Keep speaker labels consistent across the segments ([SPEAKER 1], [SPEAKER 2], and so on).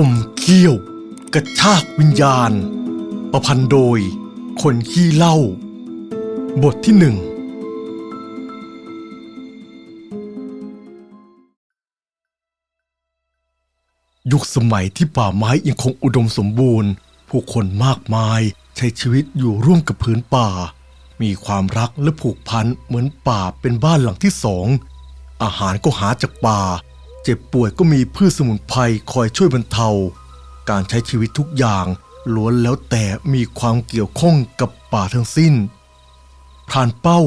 [SPEAKER 1] คมเขี้ยว กระชากวิญญาณ ประพันธ์โดย คนขี้เล่า บทที่หนึ่งยุคสมัยที่ป่าไม้ยังคงอุดมสมบูรณ์ ผู้คนมากมายใช้ชีวิตอยู่ร่วมกับพื้นป่า มีความรักและผูกพันเหมือนป่าเป็นบ้านหลังที่สอง อาหารก็หาจากป่า เจ็บป่วยก็มีพืชสมุนไพรคอยช่วยบรรเทา การใช้ชีวิตทุกอย่างล้วนแล้วแต่มีความเกี่ยวข้องกับป่าทั้งสิ้นพรานเป้า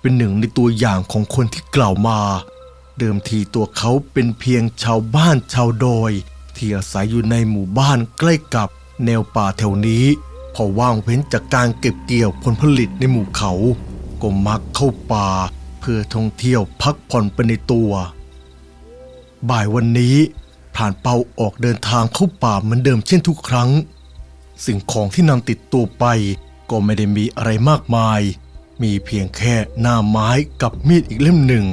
[SPEAKER 1] เป็นหนึ่งในตัวอย่างของคนที่กล่าวมา เดิมทีตัวเขาเป็นเพียงชาวบ้านชาวดอย ที่อาศัยอยู่ในหมู่บ้านใกล้กับแนวป่าแถวนี้ พอว่างเว้นจากการเก็บเกี่ยวผลผลิตในหมู่เขา ก็มักเข้าป่า เพื่อท่องเที่ยวพักผ่อนไปในตัว บ่ายวันนี้พรานเปาออกเดินทางเข้าป่าเหมือนเดิมเช่นทุกครั้ง สิ่งของที่นำติดตัวไปก็ไม่ได้มีอะไรมากมาย มีเพียงแค่หน้าไม้กับมีดอีกเล่มหนึ่ง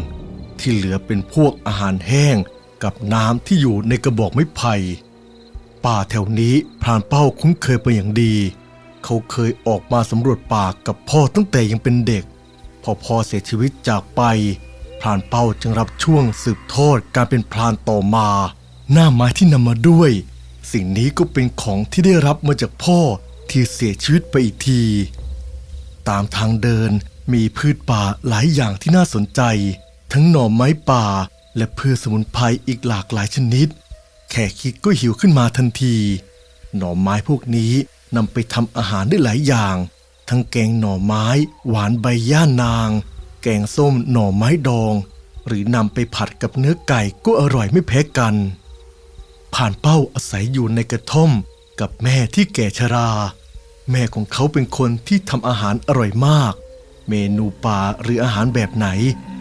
[SPEAKER 1] ที่เหลือเป็นพวกอาหารแห้งกับน้ำที่อยู่ในกระบอกไม้ไผ่ป่าแถวนี้พรานเป้าคุ้นเคยเป็นอย่างดี เขาเคยออกมาสำรวจป่ากับพ่อตั้งแต่ยังเป็นเด็ก พอพ่อเสียชีวิตจากไป พรานเป้าจึงรับช่วงสืบทอดการเป็นพรานต่อมา หน้าไม้ที่นำมาด้วย สิ่งนี้ก็เป็นของที่ได้รับมาจากพ่อที่เสียชีวิตไปอีกที ตามทางเดินมีพืชป่าหลายอย่างที่น่าสนใจ ทั้งหน่อไม้ป่า และพืชสมุนไพรอีกหลากหลายชนิด แค่คิดก็หิวขึ้นมาทันที หน่อไม้พวกนี้นำไปทำอาหารได้หลายอย่าง ทั้งแกงหน่อไม้ หวานใบย่านาง แกงส้มหน่อไม้ดอง หรือนำไปผัดกับเนื้อไก่ก็อร่อยไม่แพ้กัน ผ่านเป้าอาศัยอยู่ในกระท่อมกับแม่ที่แก่ชรา แม่ของเขาเป็นคนที่ทำอาหารอร่อยมาก เมนูป่าหรืออาหารแบบไหน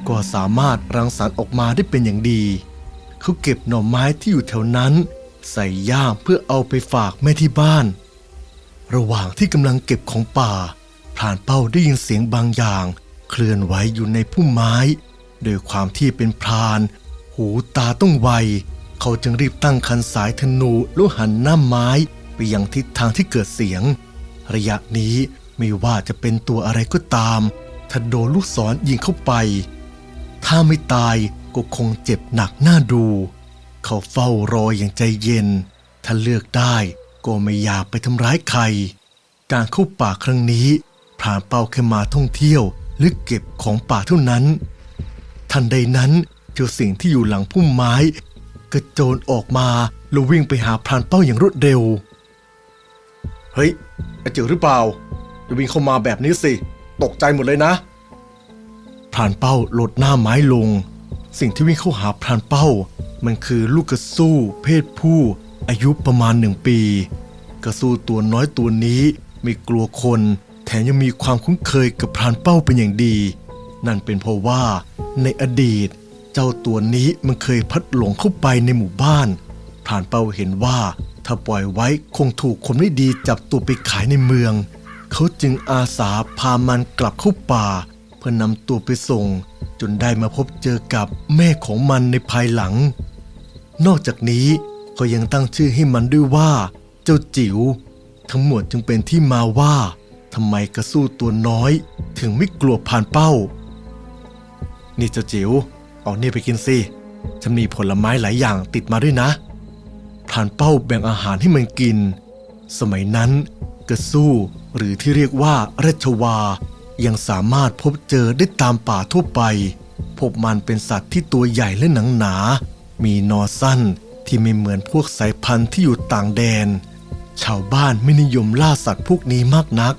[SPEAKER 1] ก็สามารถรังสรรค์ออกมาได้เป็นอย่างดี เขาเก็บหน่อไม้ที่อยู่แถวนั้น ใส่ย่ามเพื่อเอาไปฝากแม่ที่บ้าน ระหว่างที่กำลังเก็บของป่าพรานเป้าได้ยินเสียงบางอย่าง เคลื่อนไหวอยู่ในพุ่มไม้โดยความที่เป็นพราน หูตาต้องไว เขาจึงรีบตั้งคันสายธนูแล้วหันหน้าไม้ไปยังทิศทางที่เกิดเสียง ระยะนี้ไม่ว่าจะเป็นตัวอะไรก็ตาม ถ้าโดนลูกศรยิงเข้าไป ถ้าไม่ตายก็คงเจ็บหนักหน้าดู เขาเฝ้ารออย่างใจเย็น ถ้าเลือกได้ก็ไม่อยากไปทำร้ายใคร การเข้าป่าครั้งนี้พรานเป้าแค่มาท่องเที่ยว หรือเก็บของป่าเท่านั้น ทันใดนั้นเจ้าสิ่งที่อยู่หลังพุ่มไม้กระโจนออกมาแล้ววิ่งไปหาพรานเป้าอย่างรวดเร็ว เฮ้ยไอเจอหรือเปล่าอย่วิ่งเข้ามาแบบนี้สิ ตกใจหมดเลยนะพรานเป้าลดหน้าไม้ลง สิ่งที่วิ่งเข้าหาพรานเป้า มันคือลูกกระสู้เพศผู้ อายุประมาณหนึ่งปี กระสู้ตัวน้อยตัวนี้ไม่กลัวคน ถมยังมีความคุ้นเคยกับพรานเป้าเป็นอย่างดี นั่นเป็นเพราะว่าในอดีต เจ้าตัวนี้มันเคยพัดหลงเข้าไปในหมู่บ้านพรานเป้าเห็นว่าถ้าปล่อยไว้คงถูกคนไม่ดีจับตัวไปขายในเมือง เขาจึงอาสาพามันกลับเข้าป่า เพื่อนำตัวไปส่ง จนได้มาพบเจอกับแม่ของมันในภายหลัง นอกจากนี้เขายังตั้งชื่อให้มันด้วยว่า เจ้าจิ๋วทั้งหมดจึงเป็นที่มาว่า ทำไมกระสู้ตัวน้อย ถึงไม่กลัวผ่านเป้า นี่เจ้าจิ๋วเอาเนี่ไปกินสิฉันมีผลไม้หลายอย่างติดมาด้วยนะพรานเป้าแบ่งอาหารให้มันกิน สมัยนั้นกระสู้หรือที่เรียกว่าราชวา ยังสามารถพบเจอได้ตามป่าทั่วไป พบมันเป็นสัตว์ที่ตัวใหญ่และหนังหนา มีนอสั้นที่ไม่เหมือนพวกสายพันธุ์ที่อยู่ต่างแดน ชาวบ้านไม่นิยมล่าสัตว์พวกนี้มากนัก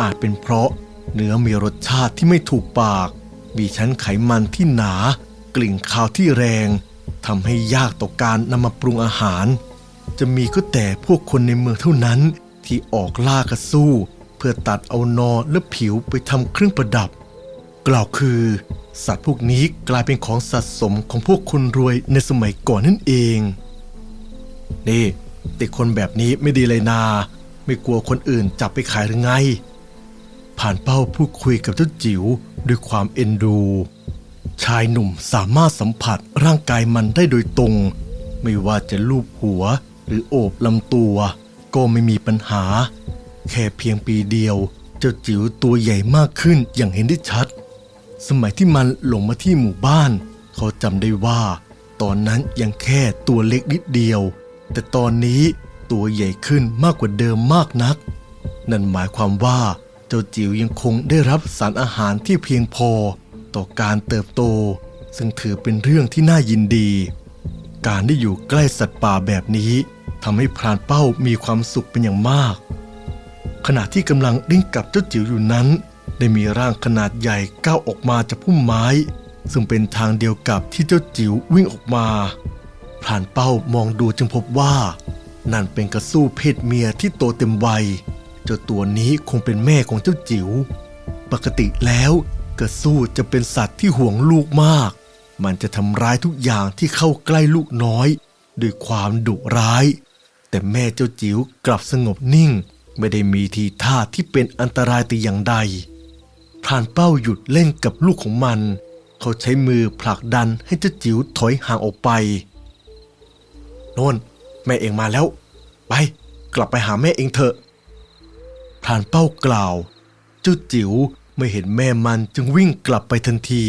[SPEAKER 1] อาจเป็นเพราะเนื้อมีรสชาติที่ไม่ถูกปาก มีชั้นไขมันที่หนา กลิ่นคาวที่แรงทำให้ยากต่อการนำมาปรุงอาหาร จะมีก็แต่พวกคนในเมืองเท่านั้นที่ออกล่ากระสู้ เพื่อตัดเอานอและผิวไปทำเครื่องประดับ กล่าวคือ สัตว์พวกนี้กลายเป็นของสะสมของพวกคนรวยในสมัยก่อนนั่นเอง นี่เด็กคนแบบนี้ไม่ดีเลยนา ไม่กลัวคนอื่นจับไปขายหรือไง ผ่านเป้าพูดคุยกับเจ้าจิ๋วด้วยความเอ็นดู ชายหนุ่มสามารถสัมผัสร่างกายมันได้โดยตรง ไม่ว่าจะลูบหัวหรือโอบลำตัว ก็ไม่มีปัญหา แค่เพียงปีเดียว เจ้าจิ๋วตัวใหญ่มากขึ้นอย่างเห็นได้ชัด สมัยที่มันหลงมาที่หมู่บ้าน เขาจำได้ว่า ตอนนั้นยังแค่ตัวเล็กนิดเดียว แต่ตอนนี้ตัวใหญ่ขึ้นมากกว่าเดิมมากนัก นั่นหมายความว่า เจ้าจิ๋วยังคงได้รับสารอาหารที่เพียงพอต่อการเติบโต ซึ่งถือเป็นเรื่องที่น่ายินดี การได้อยู่ใกล้สัตว์ป่าแบบนี้ทำให้พรานเป้ามีความสุขเป็นอย่างมาก ขณะที่กำลังดิ้งกับเจ้าจิ๋วอยู่นั้น ได้มีร่างขนาดใหญ่ก้าวออกมาจากพุ่มไม้ ซึ่งเป็นทางเดียวกับที่เจ้าจิ๋ววิ่งออกมาพรานเป้ามองดูจึงพบว่า นั่นเป็นกระสู้เพศเมียที่โตเต็มวัย เจ้าตัวนี้คงเป็นแม่ของเจ้าจิ๋วปกติแล้วกระสู้จะเป็นสัตว์ที่ห่วงลูกมาก มันจะทำร้ายทุกอย่างที่เข้าใกล้ลูกน้อยด้วยความดุร้าย แต่แม่เจ้าจิ๋วกลับสงบนิ่ง ไม่ได้มีทีท่าที่เป็นอันตรายแต่อย่างใดพรานเป้าหยุดเล่นกับลูกของมัน เขาใช้มือผลักดันให้เจ้าจิ๋วถอยห่างออกไปโน่นแม่เองมาแล้ว ไป กลับไปหาแม่เองเถอะ พรานเป้ากล่าว เจ้าจิ๋วไม่เห็นแม่มันจึงวิ่งกลับไปทันที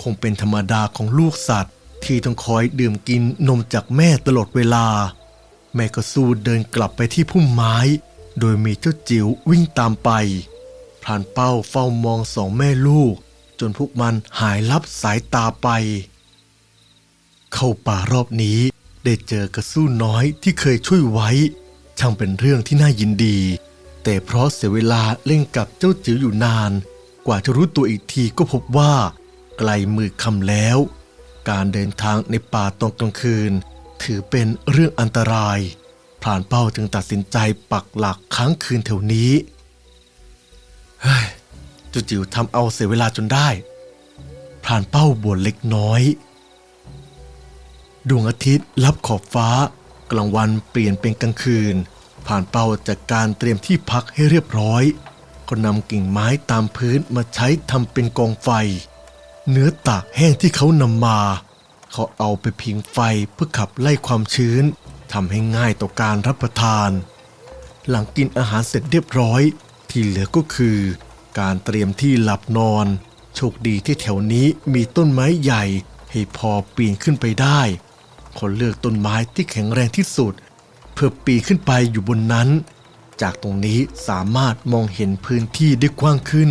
[SPEAKER 1] คงเป็นธรรมดาของลูกสัตว์ ที่ต้องคอยดื่มกินนมจากแม่ตลอดเวลา แม่ก็สู้เดินกลับไปที่พุ่มไม้ โดยมีเจ้าจิ๋ววิ่งตามไปพรานเป้าเฝ้ามองสองแม่ลูก จนพวกมันหายลับสายตาไป เข้าป่ารอบนี้ได้เจอกระสู้น้อยที่เคยช่วยไว้ ช่างเป็นเรื่องที่น่ายินดี แต่เพราะเสียเวลาเล่นกับเจ้าจิ๋วอยู่นาน กว่าจะรู้ตัวอีกทีก็พบว่าไกลมือคำแล้ว การเดินทางในป่าตอนกลางคืน ถือเป็นเรื่องอันตรายพรานเป้าจึงตัดสินใจปักหลักค้างคืนแถวนี้เฮ้ยเจ้าจิ๋วทำเอาเสียเวลาจนได้พรานเป้าบ่นเล็กน้อย ดวงอาทิตย์ลับขอบฟ้ากลางวันเปลี่ยนเป็นกลางคืน ผ่านเป้าจากการเตรียมที่พักให้เรียบร้อย ก็นำกิ่งไม้ตามพื้นมาใช้ทำเป็นกองไฟ เนื้อตากแห้งที่เขานำมา เขาเอาไปพิงไฟเพื่อขับไล่ความชื้นทำให้ง่ายต่อการรับประทาน หลังกินอาหารเสร็จเรียบร้อย ที่เหลือก็คือ การเตรียมที่หลับนอน โชคดีที่แถวนี้มีต้นไม้ใหญ่ให้พอปีนขึ้นไปได้เขาเลือกต้นไม้ที่แข็งแรงที่สุด พื่อปีนขึ้นไปอยู่บนนั้น จากตรงนี้สามารถมองเห็นพื้นที่ได้กว้างขึ้น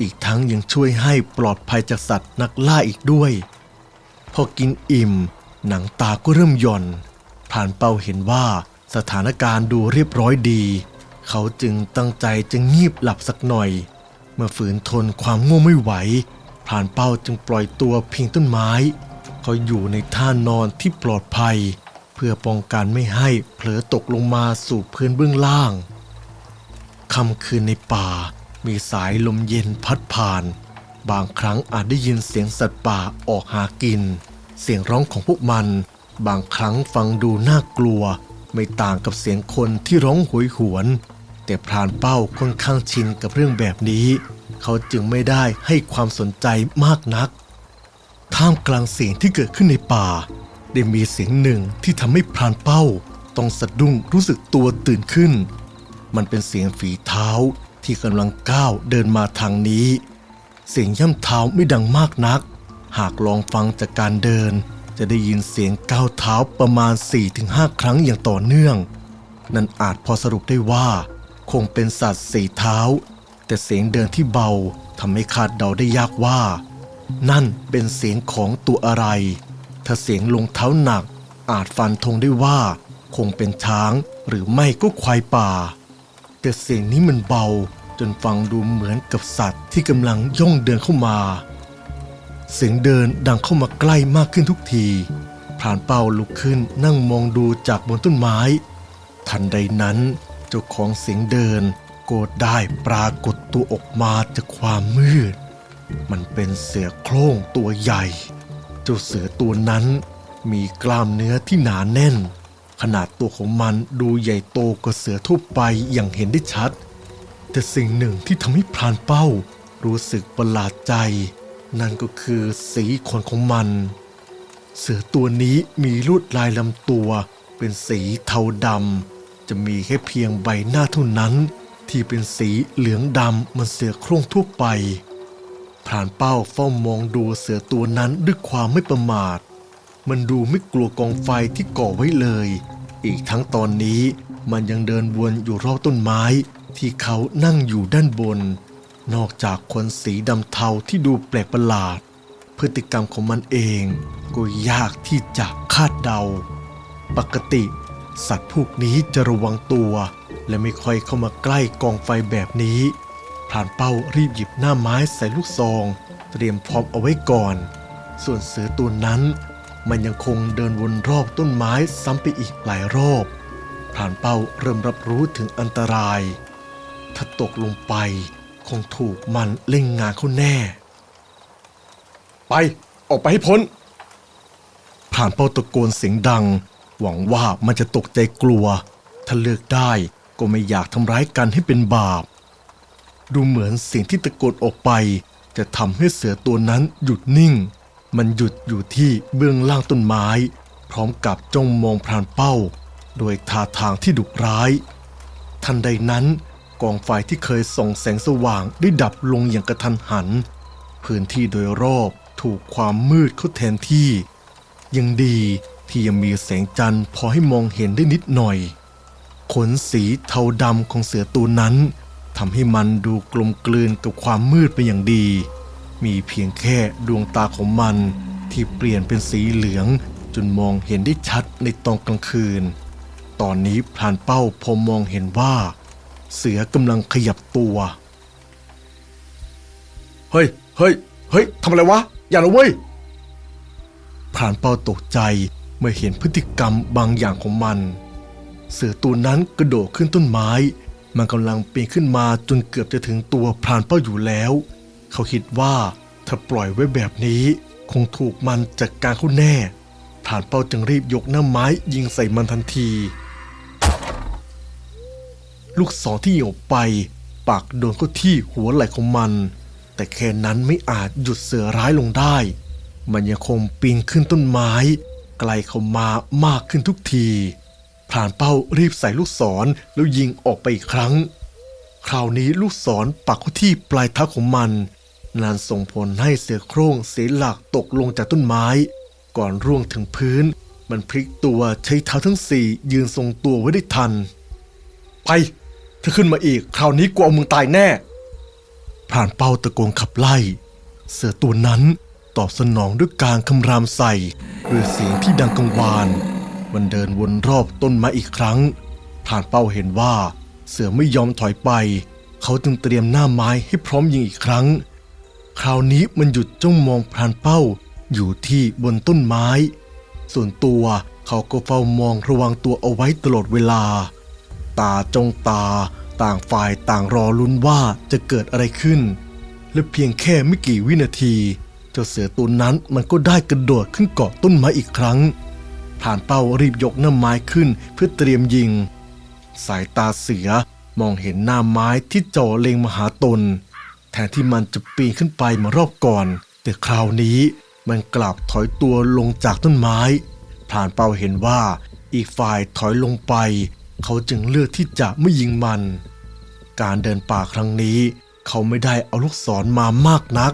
[SPEAKER 1] อีกทั้งยังช่วยให้ปลอดภัยจากสัตว์นักล่าอีกด้วย พอกินอิ่ม หนังตาก็เริ่มหย่อนผ่านเป้าเห็นว่าสถานการณ์ดูเรียบร้อยดี เขาจึงตั้งใจจะงีบหลับสักหน่อย เมื่อฝืนทนความง่วงไม่ไหวพรานเป้าจึงปล่อยตัวพิงต้นไม้ เขาอยู่ในท่านอนที่ปลอดภัย เพื่อป้องกันไม่ให้เผลอตกลงมาสู่พื้นเบื้องล่างค่ำคืนในป่ามีสายลมเย็นพัดผ่าน บางครั้งอาจได้ยินเสียงสัตว์ป่าออกหากิน เสียงร้องของพวกมัน บางครั้งฟังดูน่ากลัว ไม่ต่างกับเสียงคนที่ร้องโหยหวน แต่พรานเป้าค่อนข้างชินกับเรื่องแบบนี้ เขาจึงไม่ได้ให้ความสนใจมากนัก ท่ามกลางเสียงที่เกิดขึ้นในป่า ได้มีเสียงหนึ่งที่ทำให้พรานเป้า ต้องสะดุ้งรู้สึกตัวตื่นขึ้น มันเป็นเสียงฝีเท้าที่กำลังก้าวเดินมาทางนี้ เสียงย่ำเท้าไม่ดังมากนัก หากลองฟังจากการเดิน จะได้ยินเสียงก้าวเท้าประมาณ 4-5 ครั้งอย่างต่อเนื่อง นั่นอาจพอสรุปได้ว่า คงเป็นสัตว์สี่เท้า แต่เสียงเดินที่เบาทำให้คาดเดาได้ยากว่า นั่นเป็นเสียงของตัวอะไร ถ้าเสียงลงเท้าหนัก อาจฟันธงได้ว่า คงเป็นช้างหรือไม่ก็ควายป่า แต่เสียงนี้มันเบา จนฟังดูเหมือนกับสัตว์ที่กำลังย่องเดินเข้ามา เสียงเดินดังเข้ามาใกล้มากขึ้นทุกทีพรานเป้าลุกขึ้นนั่งมองดูจากบนต้นไม้ ทันใดนั้นเจ้าของเสียงเดินก็ได้ปรากฏตัวออกมาจากความมืด มันเป็นเสือโคร่งตัวใหญ่ เจ้าเสือตัวนั้น มีกล้ามเนื้อที่หนาแน่น ขนาดตัวของมันดูใหญ่โตกว่าเสือทั่วไปอย่างเห็นได้ชัด แต่สิ่งหนึ่งที่ทำให้พรานเป้า รู้สึกประหลาดใจ นั่นก็คือสีขนของมัน เสือตัวนี้มีลวดลายลำตัว เป็นสีเทาดำจะมีแค่เพียงใบหน้าเท่านั้น ที่เป็นสีเหลืองดำเหมันเสือโคร่งทั่วไป พรานเป้าเฝ้ามองดูเสือตัวนั้นด้วยความไม่ประมาท มันดูไม่กลัวกองไฟที่ก่อไว้เลย อีกทั้งตอนนี้มันยังเดินวนอยู่รอบต้นไม้ ที่เขานั่งอยู่ด้านบน นอกจากขนสีดำเทาที่ดูแปลกประหลาด พฤติกรรมของมันเองก็ยากที่จะคาดเดา ปกติ สัตว์พวกนี้จะระวังตัว และไม่ค่อยเข้ามาใกล้กองไฟแบบนี้ พรานเป้ารีบหยิบหน้าไม้ใส่ลูกซอง เตรียมพร้อมเอาไว้ก่อน ส่วนเสือตัวนั้น มันยังคงเดินวนรอบต้นไม้ซ้ำไปอีกหลายรอบพรานเป้าเริ่มรับรู้ถึงอันตราย ถ้าตกลงไป คงถูกมันเล่งงานเขาแน่ ไปออกไปให้พ้นพรานเป้าตะโกนเสียงดัง หวังว่ามันจะตกใจกลัว ถ้าเลือกได้ก็ไม่อยากทำร้ายกันให้เป็นบาป ดูเหมือนเสียงที่ตะโกนออกไป จะทำให้เสือตัวนั้นหยุดนิ่ง มันหยุดอยู่ที่เบื้องล่างต้นไม้ พร้อมกับจ้องมองพรานเป้า โดยท่าทางที่ดุร้าย ทันใดนั้น กองไฟที่เคยส่องแสงสว่างได้ดับลงอย่างกระทันหัน พื้นที่โดยรอบถูกความมืดเข้าแทนที่ ยังดีที่ยังมีแสงจันทร์พอให้มองเห็นได้นิดหน่อย ขนสีเทาดำของเสือตัวนั้น ทำให้มันดูกลมกลืนกับความมืดไปอย่างดี มีเพียงแค่ดวงตาของมันที่เปลี่ยนเป็นสีเหลืองจนมองเห็นได้ชัดในตอนกลางคืน ตอนนี้พรานเป้าพอมองเห็นว่า เสือกำลังขยับตัว เฮ้ย เฮ้ย เฮ้ยทำอะไรวะ อย่านะเว้ยพรานเป้าตกใจเมื่อเห็นพฤติกรรมบางอย่างของมัน เสือตัวนั้นกระโดดขึ้นต้นไม้ มันกำลังปีนขึ้นมาจนเกือบจะถึงตัวพรานเป้าอยู่แล้ว เขาคิดว่าถ้าปล่อยไว้แบบนี้ คงถูกมันจัดการเขาแน่พรานเป้าจึงรีบยกหน้าไม้ยิงใส่มันทันที ลูกศรที่ยิงออกไปปักโดนเข้าที่หัวไหล่ของมัน แต่แค่นั้นไม่อาจหยุดเสือร้ายลงได้ มันยังคงปีนขึ้นต้นไม้ ไกลเข้ามามากขึ้นทุกที พรานเป้ารีบใส่ลูกศรแล้วยิงออกไปอีกครั้ง คราวนี้ลูกศรปักเข้าที่ปลายเท้าของมัน นานส่งผลให้เสือโคร่งเสียหลักตกลงจากต้นไม้ ก่อนร่วงถึงพื้น มันพลิกตัวใช้เท้าทั้งสี่ยืนทรงตัวไว้ได้ทัน ไป ถ้าขึ้นมาอีก คราวนี้กูเอามึงตายแน่พรานเป้าตะโกนขับไล่ เสือตัวนั้นตอบสนองด้วยการคำรามใส่ด้วยเสียงที่ดังกังวาน มันเดินวนรอบต้นไม้อีกครั้งพรานเป้าเห็นว่า เสือไม่ยอมถอยไป เขาจึงเตรียมหน้าไม้ให้พร้อมยิงอีกครั้ง คราวนี้มันหยุดจ้องมองพรานเป้าอยู่ที่บนต้นไม้ ส่วนตัวเขาก็เฝ้ามองระวังตัวเอาไว้ตลอดเวลา ตาจ้องตาต่างฝ่ายต่างรอลุ้นว่าจะเกิดอะไรขึ้น และเพียงแค่ไม่กี่วินาที เจ้าเสือตัวนั้นมันก็ได้กระโดดขึ้นเกาะต้นไม้อีกครั้ง ผ่านเป้ารีบยกหน้าไม้ขึ้นเพื่อเตรียมยิง สายตาเสือมองเห็นหน้าไม้ที่จ่อเล็งมาหาตน แทนที่มันจะปีนขึ้นไปมารอบก่อน แต่คราวนี้มันกลับถอยตัวลงจากต้นไม้พรานเป้าเห็นว่าอีกฝ่ายถอยลงไป เขาจึงเลือกที่จะไม่ยิงมัน การเดินป่าครั้งนี้ เขาไม่ได้เอาลูกศรมามากนัก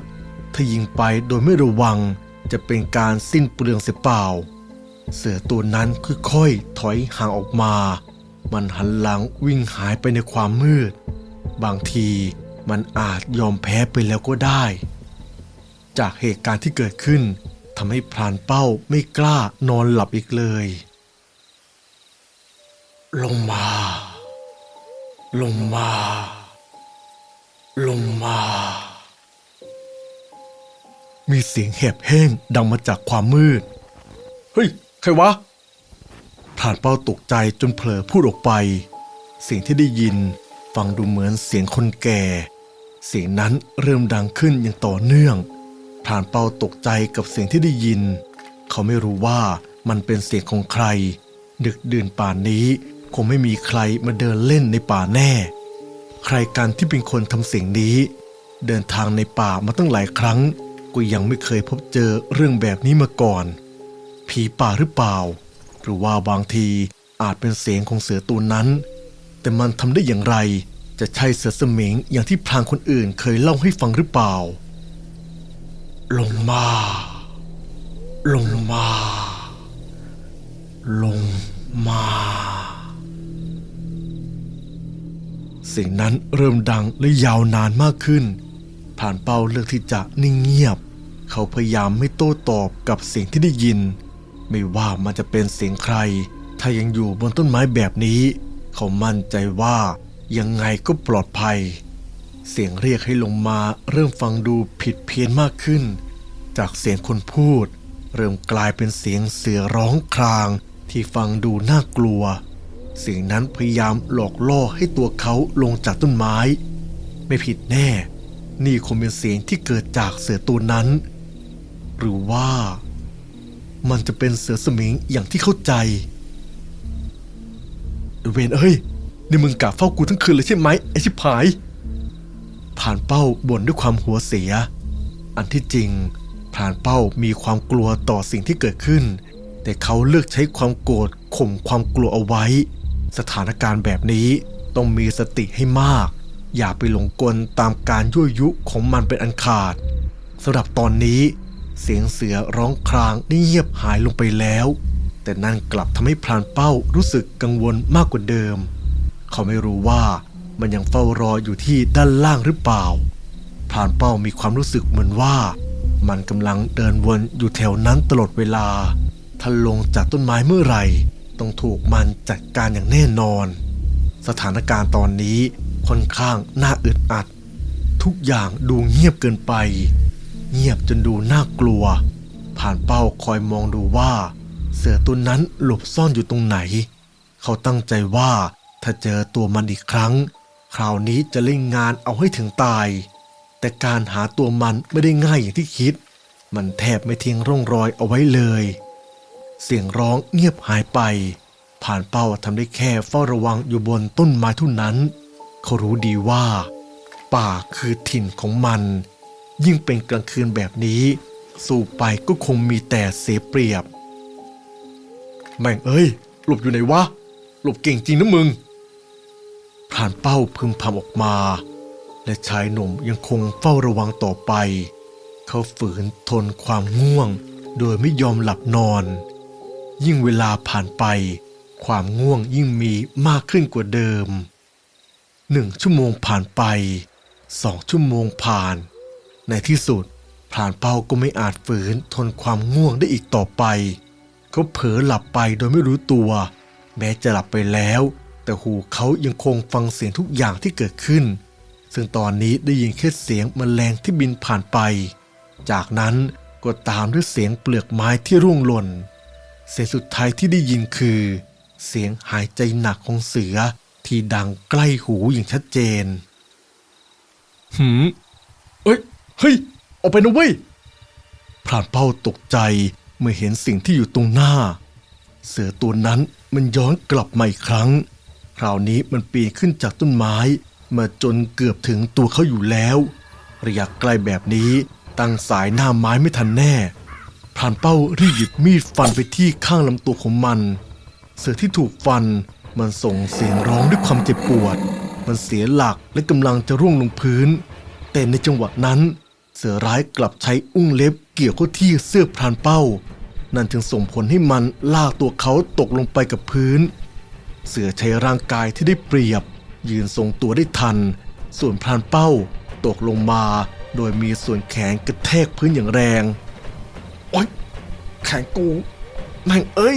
[SPEAKER 1] ถ้ายิงไปโดยไม่ระวัง จะเป็นการสิ้นเปลืองเสียเปล่า เสือตัวนั้นค่อยๆถอยห่างออกมา มันหันหลังวิ่งหายไปในความมืด บางทีมันอาจยอมแพ้ไปแล้วก็ได้ จากเหตุการณ์ที่เกิดขึ้นทำให้พรานเป้าไม่กล้านอนหลับอีกเลย ลงมา ลงมา ลงมา มีเสียงแหบแห้งดังมาจากความมืด เฮ้ย ใครวะพรานเป้าตกใจจนเผลอพูดออกไป เสียงที่ได้ยินฟังดูเหมือนเสียงคนแก่ เสียงนั้นเริ่มดังขึ้นอย่างต่อเนื่องพรานเป้าตกใจกับเสียงที่ได้ยิน เขาไม่รู้ว่ามันเป็นเสียงของใคร ดึกดื่นป่านนี้ คงไม่มีใครมาเดินเล่นในป่าแน่ ใครกันที่เป็นคนทำเสียงนี้ เดินทางในป่ามาตั้งหลายครั้ง ก็ยังไม่เคยพบเจอเรื่องแบบนี้มาก่อน ผีป่าหรือเปล่า หรือว่าบางทีอาจเป็นเสียงของเสือตัวนั้น แต่มันทำได้อย่างไร จะใช่เสือสมิงอย่างที่พรางคนอื่นเคยเล่าให้ฟังหรือเปล่า ลงมา ลงมา ลงมา เสียงนั้นเริ่มดังและยาวนานมากขึ้น ผ่านเป้าเลือกที่จะนิ่งเงียบ เขาพยายามไม่โต้ตอบกับเสียงที่ได้ยิน ไม่ว่ามันจะเป็นเสียงใคร ถ้ายังอยู่บนต้นไม้แบบนี้ เขามั่นใจว่ายังไงก็ปลอดภัย เสียงเรียกให้ลงมาเริ่มฟังดูผิดเพี้ยนมากขึ้น จากเสียงคนพูด เริ่มกลายเป็นเสียงเสือร้องคราง ที่ฟังดูน่ากลัว เสียงนั้นพยายามหลอกล่อให้ตัวเขาลงจากต้นไม้ ไม่ผิดแน่ นี่คงเป็นเสียงที่เกิดจากเสือตัวนั้น หรือว่า มันจะเป็นเสือสมิงอย่างที่เข้าใจ เวนเอ้ย นี่มึงกะเฝ้ากูทั้งคืนเลยใช่ไหมไอชิบหาย ผ่านเป้าบ่นด้วยความหัวเสีย อันที่จริงผ่านเป้ามีความกลัวต่อสิ่งที่เกิดขึ้น แต่เขาเลือกใช้ความโกรธข่มความกลัวเอาไว้ สถานการณ์แบบนี้ต้องมีสติให้มาก อย่าไปหลงกลตามการยั่วยุของมันเป็นอันขาดสำหรับตอนนี้ เสียงเสือร้องครางได้เงียบหายลงไปแล้ว แต่นั่นกลับทำให้พรานเป้ารู้สึกกังวลมากกว่าเดิม เขาไม่รู้ว่ามันยังเฝ้ารออยู่ที่ด้านล่างหรือเปล่า พรานเป้ามีความรู้สึกเหมือนว่า มันกำลังเดินวนอยู่แถวนั้นตลอดเวลาถ้าลงจากต้นไม้เมื่อไหร่ ต้องถูกมันจัดการอย่างแน่นอน สถานการณ์ตอนนี้ค่อนข้างน่าอึดอัด ทุกอย่างดูเงียบเกินไป เงียบจนดูน่ากลัว ผ่านเป้าคอยมองดูว่า เสือตัวนั้นหลบซ่อนอยู่ตรงไหน เขาตั้งใจว่าถ้าเจอตัวมันอีกครั้ง คราวนี้จะเล่นงานเอาให้ถึงตาย แต่การหาตัวมันไม่ได้ง่ายอย่างที่คิด มันแทบไม่ทิ้งร่องรอยเอาไว้เลย เสียงร้องเงียบหายไป ผ่านเป้าทำได้แค่เฝ้าระวังอยู่บนต้นไม้เท่านั้น เขารู้ดีว่า ป่าคือถิ่นของมัน ยิ่งเป็นกลางคืนแบบนี้ สู่ไปก็คงมีแต่เสียเปรียบ แม่งเอ้ย หลบอยู่ไหนวะ หลบเก่งจริงนะมึงพรานเป้าพึมพำออกมา และชายหนุ่มยังคงเฝ้าระวังต่อไป เขาฝืนทนความง่วง โดยไม่ยอมหลับนอน ยิ่งเวลาผ่านไป ความง่วงยิ่งมีมากขึ้นกว่าเดิมหนึ่งชั่วโมงผ่านไปสองชั่วโมงผ่าน ในที่สุดพรานเป้าก็ไม่อาจฝืนทนความง่วงได้อีกต่อไป เขาเผลอหลับไปโดยไม่รู้ตัว แม้จะหลับไปแล้ว แต่หูเขายังคงฟังเสียงทุกอย่างที่เกิดขึ้น ซึ่งตอนนี้ได้ยินแค่เสียงแมลงที่บินผ่านไป จากนั้นก็ตามด้วยเสียงเปลือกไม้ที่ร่วงหล่น เสียงสุดท้ายที่ได้ยินคือ เสียงหายใจหนักของเสือที่ดังใกล้หูอย่างชัดเจนหืมเอ้ย เฮ้ย ออกไปนะเว้ยพรานเป้าตกใจเมื่อเห็นสิ่งที่อยู่ตรงหน้า เสือตัวนั้นมันย้อนกลับมาอีกครั้ง คราวนี้มันปีนขึ้นจากต้นไม้ มาจนเกือบถึงตัวเขาอยู่แล้ว ระยะใกล้แบบนี้ตั้งสายหน้าไม้ไม่ทันแน่พรานเป้ารีบหยิบมีดฟันไปที่ข้างลำตัวของมัน เสือที่ถูกฟันมันส่งเสียงร้องด้วยความเจ็บปวด มันเสียหลักและกำลังจะร่วงลงพื้น แต่ในจังหวะนั้น สือร้ายกลับใช้อุ้งเล็บเกี่ยวเข้าที่เสื้อพรานเป้า นั่นจึงส่งผลให้มันลากตัวเขาตกลงไปกับพื้น เสือใช้ร่างกายที่ได้เปรียบ ยืนทรงตัวได้ทัน ส่วนพรานเป้าตกลงมา โดยมีส่วนแขนกระแทกพื้นอย่างแรง โอ๊ย แขนกู แม่งเอ้ย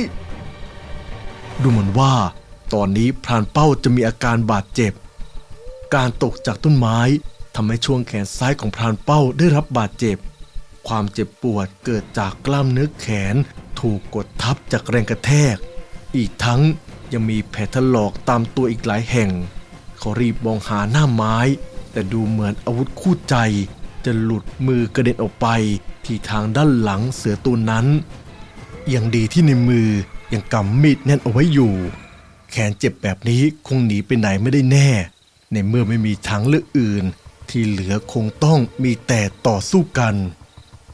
[SPEAKER 1] ดูเหมือนว่า ตอนนี้พรานเป้าจะมีอาการบาดเจ็บ การตกจากต้นไม้ ทำให้ช่วงแขนซ้ายของพรานเป้าได้รับบาดเจ็บ ความเจ็บปวดเกิดจากกล้ามเนื้อแขน ถูกกดทับจากแรงกระแทก อีกทั้งยังมีแผลถลอกตามตัวอีกหลายแห่ง เขารีบมองหาหน้าไม้ แต่ดูเหมือนอาวุธคู่ใจ จะหลุดมือกระเด็นออกไป ที่ทางด้านหลังเสือตัวนั้นยังดีที่ในมือยังกำมีดแน่นเอาไว้อยู่ แขนเจ็บแบบนี้คงหนีไปไหนไม่ได้แน่ ในเมื่อไม่มีทางเลือกอื่น ที่เหลือคงต้องมีแต่ต่อสู้กัน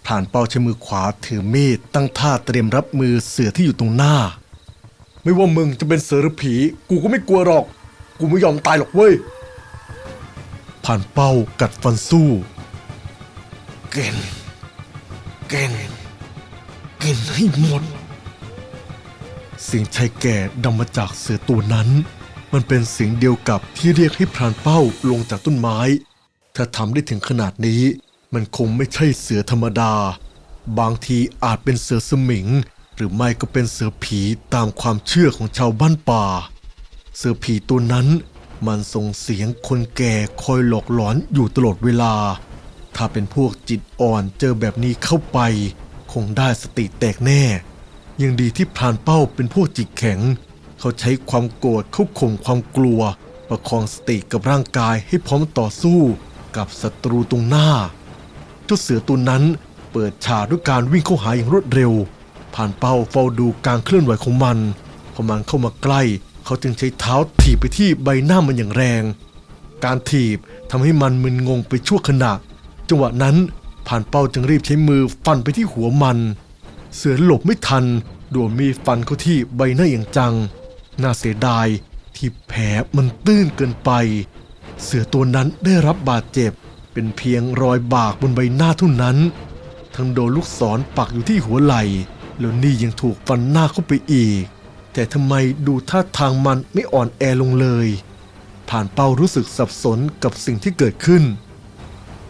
[SPEAKER 1] ผ่านเป้าใช้มือขวาถือมีดตั้งท่าเตรียมรับมือเสือที่อยู่ตรงหน้า ไม่ว่ามึงจะเป็นเสือหรือผี กูก็ไม่กลัวหรอก กูไม่ยอมตายหรอกเว้ยผ่านเป้ากัดฟันสู้ เก่นเก่นกินให้หมด เสียงชายแก่ดังมาจากเสือตัวนั้น มันเป็นเสียงเดียวกับที่เรียกให้พรานเป้าลงจากต้นไม้ ถ้าทำได้ถึงขนาดนี้ มันคงไม่ใช่เสือธรรมดา บางทีอาจเป็นเสือสมิง หรือไม่ก็เป็นเสือผีตามความเชื่อของชาวบ้านป่า เสือผีตัวนั้น มันส่งเสียงคนแก่คอยหลอกหลอนอยู่ตลอดเวลา ถ้าเป็นพวกจิตอ่อนเจอแบบนี้เข้าไป คงได้สติแตกแน่ ยังดีที่พรานเป้าเป็นพวกจิตแข็ง เขาใช้ความโกรธเข้าข่มความกลัว ประคองสติกับร่างกายให้พร้อมต่อสู้ กับศัตรูตรงหน้า เจ้าเสือตัวนั้นเปิดฉากด้วยการวิ่งเข้าหาอย่างรวดเร็ว ผ่านเป้าเฝ้าดูการเคลื่อนไหวของมันพอมันเข้ามาใกล้ เขาจึงใช้เท้าถีบไปที่ใบหน้ามันอย่างแรง การถีบทำให้มันมึนงงไปชั่วขณะ จังหวะนั้นผ่านเป้าจึงรีบใช้มือฟันไปที่หัวมัน เสือหลบไม่ทันโดนมีดฟันเข้าที่ใบหน้าอย่างจัง น่าเสียดายที่แผลมันตื้นเกินไป เสือตัวนั้นได้รับบาดเจ็บ เป็นเพียงรอยบากบนใบหน้าเท่านั้น ทั้งโดนลูกศรปักอยู่ที่หัวไหล่แล้วนี่ยังถูกฟันหน้าเข้าไปอีก แต่ทำไมดูท่าทางมันไม่อ่อนแอลงเลย ผ่านเป้ารู้สึกสับสนกับสิ่งที่เกิดขึ้น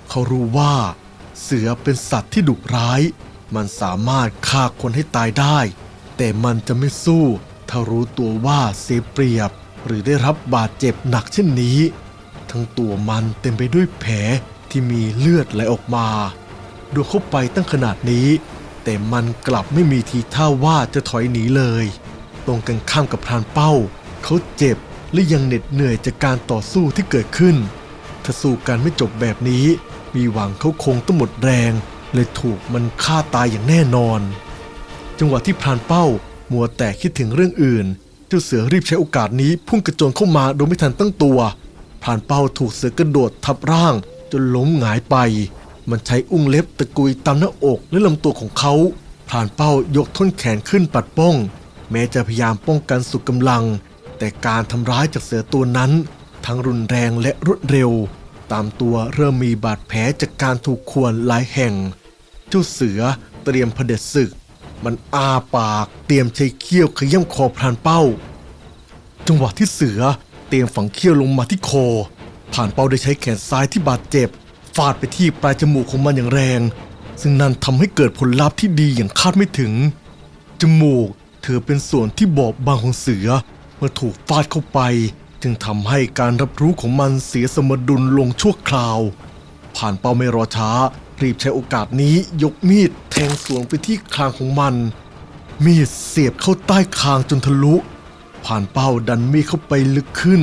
[SPEAKER 1] เขารู้ว่า เสือเป็นสัตว์ที่ดุร้าย มันสามารถฆ่าคนให้ตายได้ แต่มันจะไม่สู้ ถ้ารู้ตัวว่าเสียเปรียบ หรือได้รับบาดเจ็บหนักเช่นนี้ ทั้งตัวมันเต็มไปด้วยแผลที่มีเลือดไหลออกมา ดูเข้าไปตั้งขนาดนี้ แต่มันกลับไม่มีทีท่าว่าจะถอยหนีเลย ตรงกันข้ามกับพรานเป้า เขาเจ็บและยังเหน็ดเหนื่อยจากการต่อสู้ที่เกิดขึ้น ถ้าสู้กันไม่จบแบบนี้ มีหวังเขาคงต้องหมดแรงเลยถูกมันฆ่าตายอย่างแน่นอน จังหวะที่พรานเป้ามัวแต่คิดถึงเรื่องอื่น เจ้าเสือรีบใช้โอกาสนี้พุ่งกระโจนเข้ามาโดยไม่ทันตั้งตัว พรานเป้าถูกเสือกระโดดทับร่าง จนล้มหงายไป มันใช้อุ้งเล็บตะกุยตามหน้าอกและลำตัวของเขาพรานเป้ายกท่อนแขนขึ้นปัดป้อง แม้จะพยายามป้องกันสุดกำลัง แต่การทำร้ายจากเสือตัวนั้น ทั้งรุนแรงและรวดเร็ว ตามตัวเริ่มมีบาดแผลจากการถูกข่วนหลายแห่ง เจ้าเสือเตรียมเผด็จศึก มันอาปากเตรียมใช้เขี้ยวขย้ำคอพรานเป้า จังหวะที่เสือ เตรียมฝังเขี้ยวลงมาที่คอ ผ่านเป้าได้ใช้แขนซ้ายที่บาดเจ็บ ฟาดไปที่ปลายจมูกของมันอย่างแรง ซึ่งนั่นทำให้เกิดผลลัพธ์ที่ดีอย่างคาดไม่ถึง จมูกถือเป็นส่วนที่บอบบางของเสือ เมื่อถูกฟาดเข้าไป จึงทำให้การรับรู้ของมันเสียสมดุลลงชั่วคราว ผ่านเป้าไม่รอช้า รีบใช้โอกาสนี้ยกมีดแทงสวนไปที่คางของมัน มีดเสียบเข้าใต้คางจนทะลุ ผ่านเป้าดันมีดเข้าไปลึกขึ้น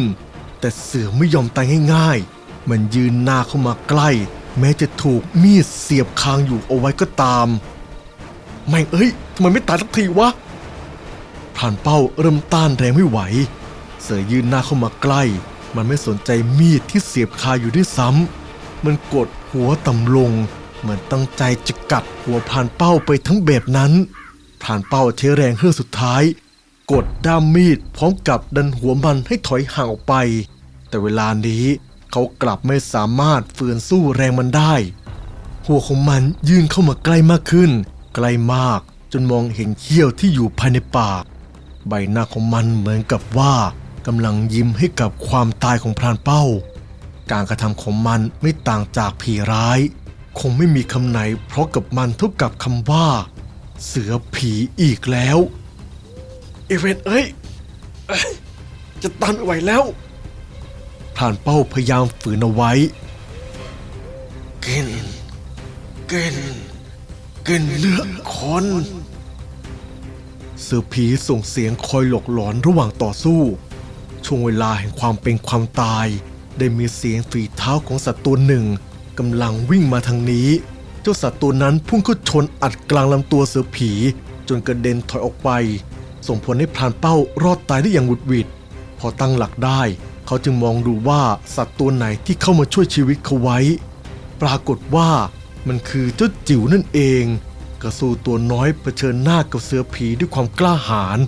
[SPEAKER 1] แต่เสือไม่ยอมตายง่าย ๆ มันยืนหน้าเข้ามาใกล้ แม้จะถูกมีดเสียบคางอยู่เอาไว้ก็ตาม แม่งเอ้ยทำไมไม่ตายสักทีวะผ่านเป้าเริ่มต้านแรงไม่ไหว เสือยืนหน้าเข้ามาใกล้ มันไม่สนใจมีดที่เสียบคาอยู่ด้วยซ้ำมันกดหัวต่ำลง เหมือนตั้งใจจะกัดหัวผ่านเป้าไปทั้งแบบนั้น ผ่านเป้าใช้แรงเฮือกสุดท้าย กดด้ามมีดพร้อมกับดันหัวมันให้ถอยห่างออกไป แต่เวลานี้เขากลับไม่สามารถฝืนสู้แรงมันได้ หัวของมันยื่นเข้ามาใกล้มากขึ้น ใกล้มากจนมองเห็นเขี้ยวที่อยู่ภายในปาก ใบหน้าของมันเหมือนกับว่ากำลังยิ้มให้กับความตายของพรานเป้า การกระทำของมันไม่ต่างจากผีร้าย คงไม่มีคำไหนเพราะกับมันเท่ากับคำว่า เสือผีอีกแล้ว อเวนเอ้ยเอ้ยจะตันไม่ไหวแล้วพรานเป้าพยายามฝืนเอาไว้ กิน กิน กินเนื้อคนเสือผีส่งเสียงคอยหลอกหลอนระหว่างต่อสู้ ช่วงเวลาแห่งความเป็นความตาย ได้มีเสียงฝีเท้าของสัตว์ตัวหนึ่งกำลังวิ่งมาทางนี้ เจ้าสัตว์ตัวนั้นพุ่งเข้าชนอัดกลางลำตัวเสือผี จนกระเด็นถอยออกไป ส่งผลให้พรานเป้ารอดตายได้อย่างหวุดหวิด พอตั้งหลักได้ เขาจึงมองดูว่าสัตว์ตัวไหนที่เข้ามาช่วยชีวิตเขาไว้ ปรากฏว่ามันคือเจ้าจิ๋วนั่นเอง กระสู้ตัวน้อยเผชิญหน้ากับเสือผีด้วยความกล้าหาญ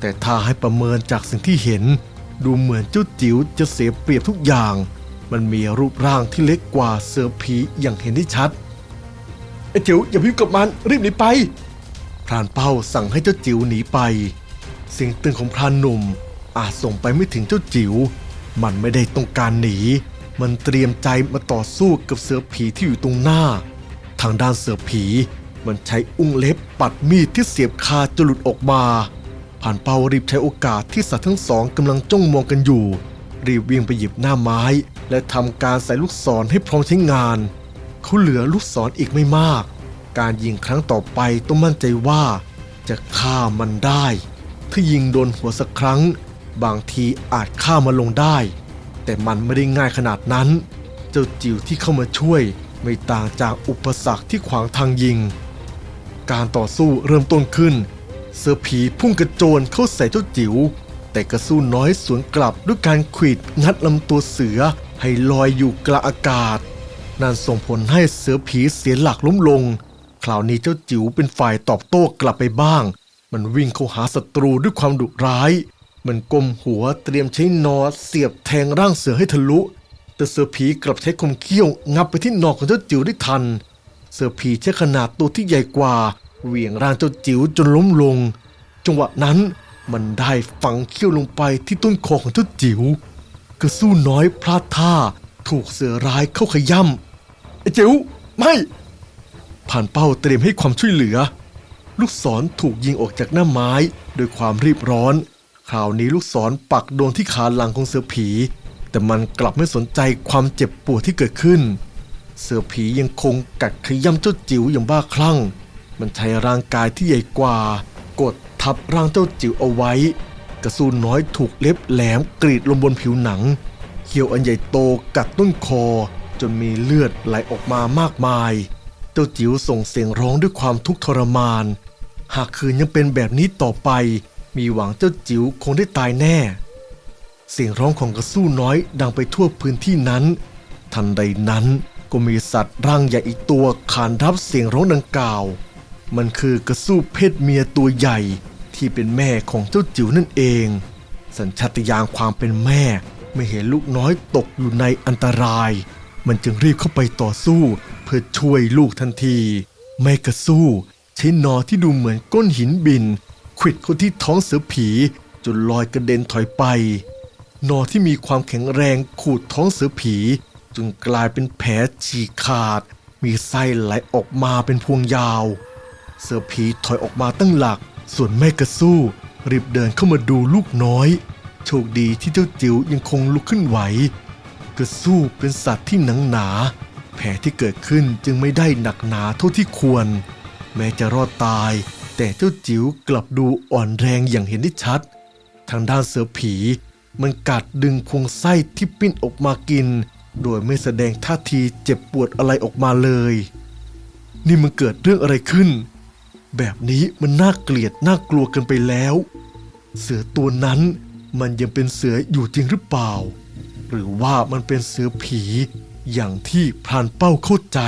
[SPEAKER 1] แต่ถ้าให้ประเมินจากสิ่งที่เห็น ดูเหมือนเจ้าจิ๋วจะเสียเปรียบทุกอย่าง มันมีรูปร่างที่เล็กกว่าเสือผีอย่างเห็นได้ชัดไอ้จิ๋วอย่าพิมพ์กับมันรีบหนีไป พรานเป้าสั่งให้เจ้าจิ๋วหนีไป เสียงตื่นของพรานหนุ่มอาจส่งไปไม่ถึงเจ้าจิ๋วมันไม่ได้ต้องการหนี มันเตรียมใจมาต่อสู้กับเสือผีที่อยู่ตรงหน้า ทางด้านเสือผี มันใช้อุ้งเล็บปัดมีดที่เสียบคาจนหลุดออกมาผ่านเป้ารีบใช้โอกาสที่สัตว์ทั้งสองกำลังจ้องมองกันอยู่ รีบวิ่งไปหยิบหน้าไม้ และทำการใส่ลูกศรให้พร้อมใช้งาน เขาเหลือลูกศรออีกไม่มาก การยิงครั้งต่อไปต้องมั่นใจว่า จะฆ่ามันได้ ถ้ายิงโดนหัวสักครั้ง บางทีอาจฆ่ามันลงได้ แต่มันไม่ได้ง่ายขนาดนั้น เจ้าจิ๋วที่เข้ามาช่วย ไม่ต่างจากอุปสรรคที่ขวางทางยิง การต่อสู้เริ่มต้นขึ้น เสือผีพุ่งกระโจนเข้าใส่เจ้าจิ๋วแต่กระสู้น้อยสวนกลับด้วยการขวิดงัดลำตัวเสือให้ลอยอยู่กลางอากาศนั่นส่งผลให้เสือผีเสียหลักล้มลง คราวนี้เจ้าจิ๋วเป็นฝ่ายตอบโต้กลับไปบ้าง มันวิ่งเข้าหาศัตรูด้วยความดุร้าย มันก้มหัวเตรียมใช้นอเสียบแทงร่างเสือให้ทะลุ แต่เสือผีกลับใช้คมเขี้ยวงับไปที่นอของเจ้าจิ๋วได้ทัน เสือผีใช้ขนาดตัวที่ใหญ่กว่า เหวี่ยงร่างเจ้าจิ๋วจนล้มลง จังหวะนั้นมันได้ฝังเขี้ยวลงไปที่ต้นคอของเจ้าจิ๋วกระสู้น้อยพลาดท่า ถูกเสือร้ายเข้าขย่ำไอ้จิ๋วไม่ ผ่านเป้าเตรียมให้ความช่วยเหลือ ลูกศรถูกยิงออกจากหน้าไม้โดยความรีบร้อน คราวนี้ลูกศรปักโดนที่ขาหลังของเสือผี แต่มันกลับไม่สนใจความเจ็บปวดที่เกิดขึ้น เสือผียังคงกัดขย้ำเจ้าจิ๋วอย่างบ้าคลั่ง มันใช้ร่างกายที่ใหญ่กว่า กดทับร่างเจ้าจิ๋วเอาไว้ กระสุนน้อยถูกเล็บแหลมกรีดลงบนผิวหนังเขียวอันใหญ่โตกัดต้นคอจนมีเลือดไหลออกมามากมาย จ้าจิ๋วส่งเสียงร้องด้วยความทุกข์ทรมาน หากคืนยังเป็นแบบนี้ต่อไป มีหวังเจ้าจิ๋วคงได้ตายแน่ เสียงร้องของกระสู้น้อยดังไปทั่วพื้นที่นั้น ทันใดนั้นก็มีสัตว์ร่างใหญ่อีกตัวขานรับเสียงร้องดังกล่าว มันคือกระสู้เพศเมียตัวใหญ่ที่เป็นแม่ของเจ้าจิ๋วนั่นเอง สัญชาตญาณความเป็นแม่ไม่เห็นลูกน้อยตกอยู่ในอันตราย มันจึงรีบเข้าไปต่อสู้ เพื่อช่วยลูกทันที แม่กระสู้ ใช้นอที่ดูเหมือนก้อนหินบินขวิดเขาที่ท้องเสือผีจนลอยกระเด็นถอยไป นอที่มีความแข็งแรงขูดท้องเสือผีจนกลายเป็นแผลฉีกขาด มีไส้ไหลออกมาเป็นพวงยาว เสือผีถอยออกมาตั้งหลัก ส่วนแม่กระสู้ รีบเดินเข้ามาดูลูกน้อย โชคดีที่เจ้าจิ๋วยังคงลุกขึ้นไหว กระสู้เป็นสัตว์ที่หนังหนา แผลที่เกิดขึ้นจึงไม่ได้หนักหนาเท่าที่ควร แม้จะรอดตาย แต่เจ้าจิ๋วกลับดูอ่อนแรงอย่างเห็นได้ชัด ทางด้านเสือผี มันกัดดึงพวงไส้ที่ปิ้นออกมากิน โดยไม่แสดงท่าทีเจ็บปวดอะไรออกมาเลย นี่มันเกิดเรื่องอะไรขึ้น แบบนี้มันน่าเกลียดน่ากลัวกันไปแล้ว เสือตัวนั้นมันยังเป็นเสืออยู่จริงหรือเปล่า หรือว่ามันเป็นเสือผีอย่างที่พรานเป้าเข้าใจ